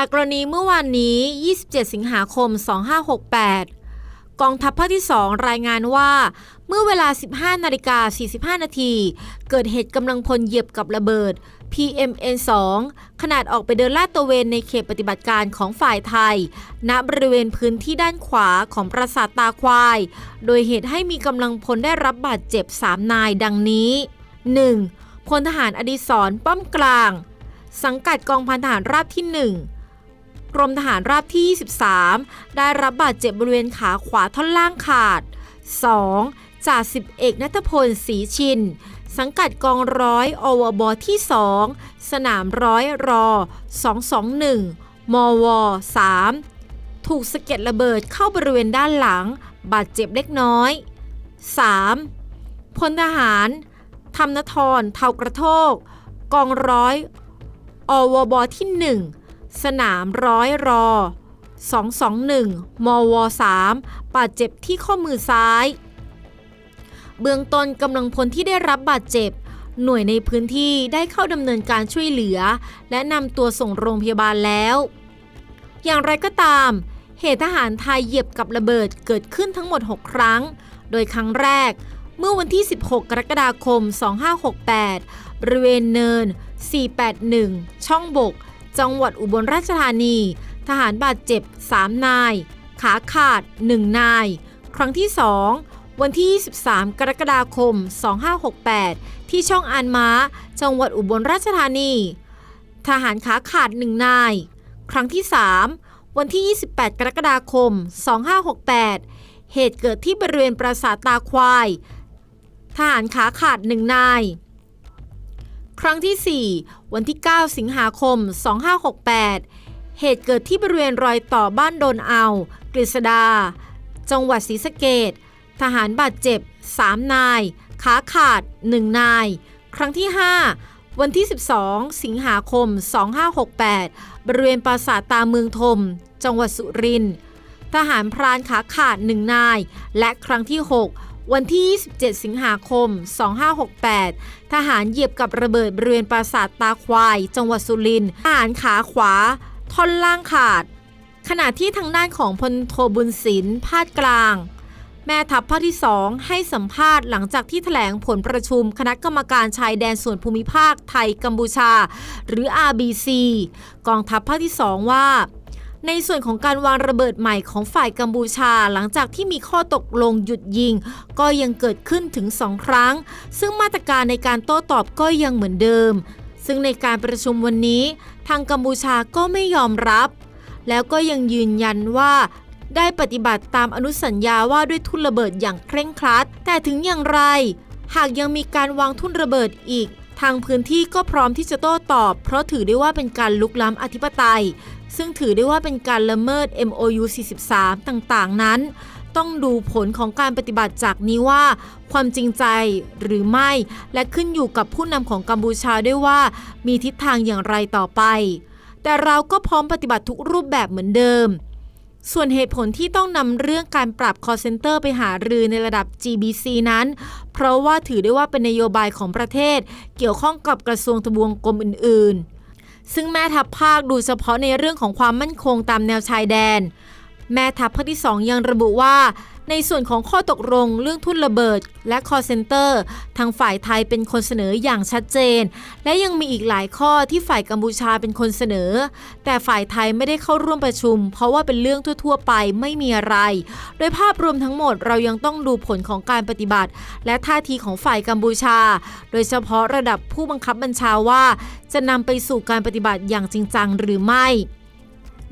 จากกรณีเมื่อวานนี้ 27 สิงหาคม 2568 กองทัพภาคที่ 2 รายงานว่า เมื่อเวลา 15 นาฬิกา 45 นาที เกิดเหตุกำลังพลเหยียบกับระเบิด PMN2 ขนาดออกไปเดินลาดตระเวนในเขตปฏิบัติการของฝ่ายไทย ณ บริเวณพื้นที่ด้านขวาของปราสาทตาควาย โดยเหตุให้มีกำลังพลได้รับบาดเจ็บ 3 นายดังนี้ 1. พลทหารอดิศรป้อมกลาง สังกัดกองพันทหารราบที่ 1 กรมทหารราบที่ 23 ได้รับบาดเจ็บบริเวณขาขวาท่อนล่างขาด 2. จ่าสิบเอกนัทพลศรีชิน สังกัดกองร้อยอวบที่ 2 สนามร้อยรอ 221 มว 3 ถูกสะเก็ดระเบิดเข้าบริเวณด้านหลัง บาดเจ็บเล็กน้อย 3. พลทหารธรรมนทรเทากระโทก กองร้อยอวบที่ 1 สนามร้อยรอ 221 มว 3 บาดเจ็บที่ข้อมือซ้าย เบื้องต้นกำลังพลที่ได้รับบาดเจ็บ หน่วยในพื้นที่ได้เข้าดำเนินการช่วยเหลือ และนำตัวส่งโรงพยาบาลแล้ว อย่างไรก็ตาม เหตุทหารไทยเหยียบกับระเบิดเกิดขึ้นทั้งหมด 6 ครั้ง โดยครั้งแรกเมื่อวันที่ 16 กรกฎาคม 2568 บริเวณเนิน 481 ช่องบก จังหวัดอุบลราชธานี ทหารบาดเจ็บ 3 นาย ขาขาด 1 นาย ครั้งที่ 2 วันที่ 23 กรกฎาคม 2568 ที่ช่องอานม้า จังหวัดอุบลราชธานี ทหารขาขาด 1 นาย ครั้งที่ 3 วันที่ 28 กรกฎาคม 2568 เหตุเกิดที่บริเวณปราสาทตาควาย ทหารขาขาด1นาย รั้งที่ 4 วันที่ 9 สิงหาคม 2568 เหตุเกิดที่บริเวณรอยต่อบ้านโดนเอา กฤษดา จังหวัดศรีสะเกดทหารบาดเจ็บ 3 นาย ขาขาด 1 นาย ครั้งที่ 5 วันที่ 12 สิงหาคม 2568 บริเวณปราสาทตาเมืองทม จังหวัดสุรินทร์ทหารพรานขาขาด 1 นาย และครั้งที่ 6 วันที่ 27 สิงหาคม 2568 ทหารเหยียบกับระเบิดบริเวณปราสาทตาควาย จังหวัดสุรินทร์ทหารขาขวา ท่อนล่างขาด ขณะที่ทางด้านของพลโทบุญศิลป์พาดกลาง แม่ทัพภาคที่ 2 ให้สัมภาษณ์หลังจากที่แถลงผลประชุมคณะกรรมการชายแดนส่วนภูมิภาคไทยกัมพูชา หรือ RBC กองทัพภาคที่ 2 ว่า ในส่วนของการวางระเบิดใหม่ของฝ่ายกัมพูชา หลังจากที่มีข้อตกลงหยุดยิง ก็ยังเกิดขึ้นถึง2ครั้ง ซึ่งมาตรการในการโต้ตอบก็ยังเหมือนเดิม ซึ่งในการประชุมวันนี้ ทางกัมพูชาก็ไม่ยอมรับ แล้วก็ยังยืนยันว่าได้ปฏิบัติตามอนุสัญญาว่าด้วยทุนระเบิดอย่างเคร่งครัด แต่ถึงอย่างไร หากยังมีการวางทุนระเบิดอีก ทางพื้นที่ก็พร้อมที่จะโต้ตอบ เพราะถือได้ว่าเป็นการลุกล้ำอธิปไตย ซึ่งถือได้ว่าเป็นการละเมิด MOU 43 ต่างๆ นั้น ต้องดูผลของการปฏิบัติจากนี้ว่า ความจริงใจหรือไม่ และขึ้นอยู่กับผู้นำของกัมพูชาด้วยว่า มีทิศทางอย่างไรต่อไป แต่เราก็พร้อมปฏิบัติทุกรูปแบบเหมือนเดิม ส่วนเหตุผลที่ต้องนำเรื่องการปรับ call center ไปหารือในระดับ GBC นั้น เพราะว่าถือได้ว่าเป็นนโยบายของประเทศ เกี่ยวข้องกับกระทรวงทบวงกรมอื่นๆ ซึ่งแม่ทัพภาคดูเฉพาะในเรื่องของความมั่นคงตามแนวชายแดน แม่ทัพภาคที่ 2 ยังระบุว่า ในส่วนของข้อตกลงเรื่องทุนระเบิด และ call center ทางฝ่ายไทยเป็นคนเสนออย่างชัดเจน และยังมีอีกหลายข้อที่ฝ่ายกัมพูชาเป็นคนเสนอ แต่ฝ่ายไทยไม่ได้เข้าร่วมประชุม เพราะว่าเป็นเรื่องทั่ว ๆ ไปไม่มีอะไร โดยภาพรวมทั้งหมดเรายังต้องดูผลของการปฏิบัติ และท่าทีของฝ่ายกัมพูชา โดยเฉพาะระดับผู้บังคับบัญชาว่า จะนำไปสู่การปฏิบัติอย่างจริงจังหรือไม่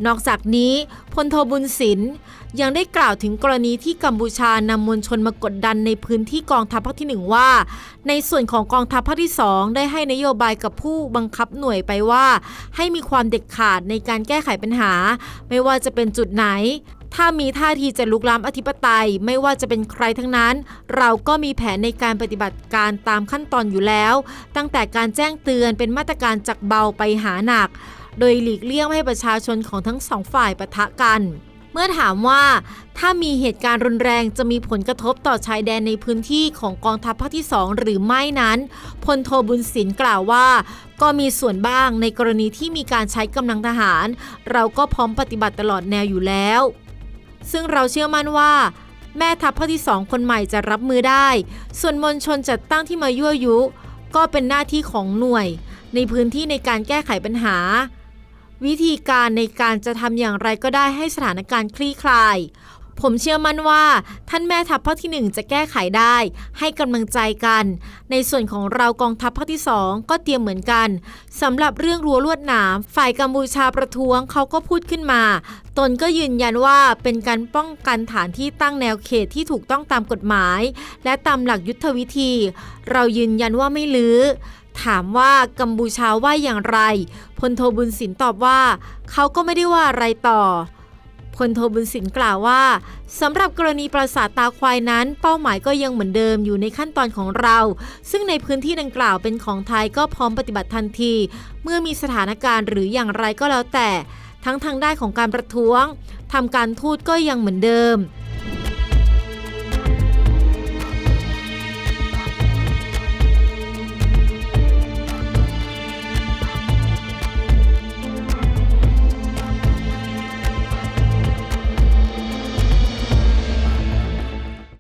นอกจากนี้พลโทบุญศิลป์ยังได้กล่าวถึงกรณีที่กัมพูชานำมวลชนมากดดันในพื้นที่กองทัพภาคที่ 1 ว่า ในส่วนของกองทัพภาคที่ 2 ได้ให้นโยบายกับผู้บังคับหน่วยไปว่า ให้มีความเด็ดขาดในการแก้ไขปัญหา ไม่ว่าจะเป็นจุดไหน ถ้ามีท่าทีจะลุกล้ำอธิปไตย ไม่ว่าจะเป็นใครทั้งนั้น เราก็มีแผนในการปฏิบัติการตามขั้นตอนอยู่แล้ว ตั้งแต่การแจ้งเตือนเป็นมาตรการจากเบาไปหาหนัก โดยหลีกเลี่ยงไม่ให้ประชาชนของทั้งสองฝ่ายปะทะกัน เมื่อถามว่าถ้ามีเหตุการณ์รุนแรงจะมีผลกระทบต่อชายแดนในพื้นที่ของกองทัพภาคที่ 2 หรือไม่นั้นพลโทบุญศิลป์กล่าวว่า ก็มีส่วนบ้างในกรณีที่มีการใช้กำลังทหาร เราก็พร้อมปฏิบัติตลอดแนวอยู่แล้ว ซึ่งเราเชื่อมั่นว่าแม่ทัพภาคที่สองคนใหม่จะรับมือได้ ส่วนมวลชนจัดตั้งที่มายั่วยุ ก็เป็นหน้าที่ของหน่วย ในพื้นที่ในการแก้ไขปัญหา วิธีการในการจะทำอย่างไรก็ได้ให้สถานการณ์คลี่คลาย ผมเชื่อมั่นว่า ท่านแม่ทัพภาคที่หนึ่งจะแก้ไขได้ ให้กำลังใจกัน ในส่วนของเรากองทัพภาคที่สองก็เตรียมเหมือนกันสำหรับเรื่องรั้วลวดหนาม ฝ่ายกัมพูชาประท้วงเขาก็พูดขึ้นมา ตนก็ยืนยันว่าเป็นการป้องกันฐานที่ตั้งแนวเขตที่ถูกต้องตามกฎหมาย และตามหลักยุทธวิธี เรายืนยันว่าไม่ลื้อ ถามว่ากัมพูชาว่าอย่างไร พลโทบุญสินตอบว่า เขาก็ไม่ได้ว่าอะไรต่อ พลโทบุญสินกล่าวว่าสำหรับกรณีปราสาทตาควายนั้น เป้าหมายก็ยังเหมือนเดิมอยู่ในขั้นตอนของเรา ซึ่งในพื้นที่ดังกล่าวเป็นของไทยก็พร้อมปฏิบัติทันที เมื่อมีสถานการณ์หรืออย่างไรก็แล้วแต่ ทั้งทางด้านของการประท้วงทำการทูตก็ยังเหมือนเดิม